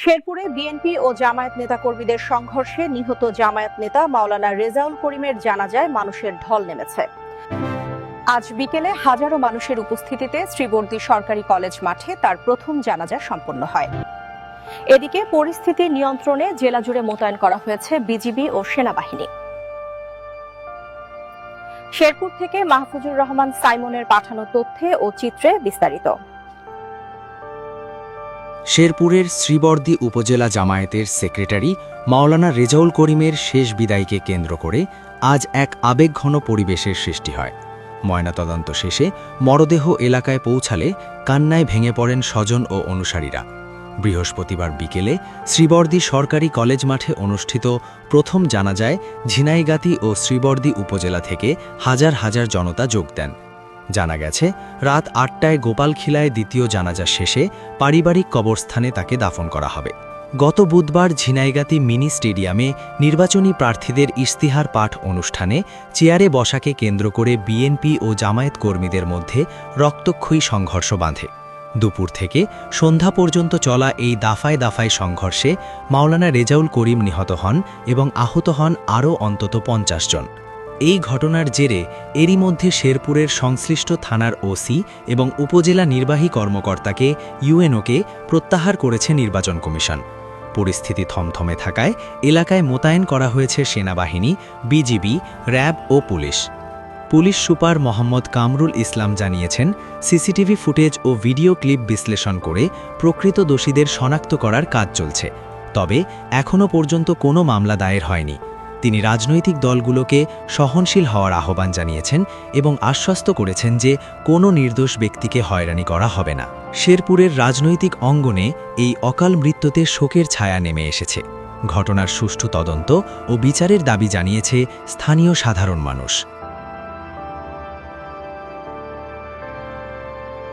শেরপুরে বিএনপি ও জামায়াত নেতাকর্মীদের সংঘর্ষে নিহত জামায়াত নেতা মাওলানা রেজাউল করিমের জানাজায় মানুষের ঢল নেমেছে। আজ বিকেলে হাজারো মানুষের উপস্থিতিতে শ্রীবর্দী সরকারি কলেজ মাঠে তার প্রথম জানাজা সম্পন্ন হয়। এদিকে পরিস্থিতি নিয়ন্ত্রণে জেলা জুড়ে মোতায়েন করা হয়েছে বিজিবি ও সেনাবাহিনী। শেরপুর থেকে মাহফুজুর রহমান সাইমনের পাঠানো তথ্যে ও চিত্রে বিস্তারিত। শেরপুরের শ্রীবর্দী উপজেলা জামায়াতের সেক্রেটারি মাওলানা রেজাউল করিমের শেষ বিদায়কে কেন্দ্র করে আজ এক আবেগঘন পরিবেশের সৃষ্টি হয়। ময়নাতদন্ত শেষে মরদেহ এলাকায় পৌঁছালে কান্নায় ভেঙে পড়েন স্বজন ও অনুসারীরা। বৃহস্পতিবার বিকেলে শ্রীবর্দী সরকারি কলেজ মাঠে অনুষ্ঠিত প্রথম জানাজায় ঝিনাইগাতি ও শ্রীবর্দী উপজেলা থেকে হাজার হাজার জনতা যোগ দেন। জানা গেছে, রাত আটটায় গোপালখিলায় দ্বিতীয় জানাজা শেষে পারিবারিক কবরস্থানে তাকে দাফন করা হবে। গত বুধবার ঝিনাইগাতি মিনি স্টেডিয়ামে নির্বাচনী প্রার্থীদের ইশতিহার পাঠ অনুষ্ঠানে চেয়ারে বসাকে কেন্দ্র করে বিএনপি ও জামায়াত কর্মীদের মধ্যে রক্তক্ষয়ী সংঘর্ষ বাঁধে। দুপুর থেকে সন্ধ্যা পর্যন্ত চলা এই দাফায় দাফায় সংঘর্ষে মাওলানা রেজাউল করিম নিহত হন এবং আহত হন আরও অন্তত পঞ্চাশ জন। এই ঘটনার জেরে এরই মধ্যে শেরপুরের সংশ্লিষ্ট থানার ওসি এবং উপজেলা নির্বাহী কর্মকর্তাকে ইউএনওকে প্রত্যাহার করেছে নির্বাচন কমিশন। পরিস্থিতি থমথমে থাকায় এলাকায় মোতায়েন করা হয়েছে সেনাবাহিনী, বিজিবি, র্যাব ও police. Police super Mohammad Kamrul Islam জানিয়েছেন, সিসিটিভি ফুটেজ ও ভিডিও ক্লিপ বিশ্লেষণ করে প্রকৃত দোষীদের শনাক্ত করার কাজ চলছে। তবে এখনও পর্যন্ত কোনো মামলা দায়ের হয়নি। তিনি রাজনৈতিক দলগুলোকে সহনশীল হওয়ার আহ্বান জানিয়েছেন এবং আশ্বস্ত করেছেন যে কোনো নির্দোষ ব্যক্তিকে হয়রানি করা হবে না। শেরপুরের রাজনৈতিক অঙ্গনে এই অকাল মৃত্যুতে শোকের ছায়া নেমে এসেছে। ঘটনার সুষ্ঠু তদন্ত ও বিচারের দাবি জানিয়েছে স্থানীয় সাধারণ মানুষ।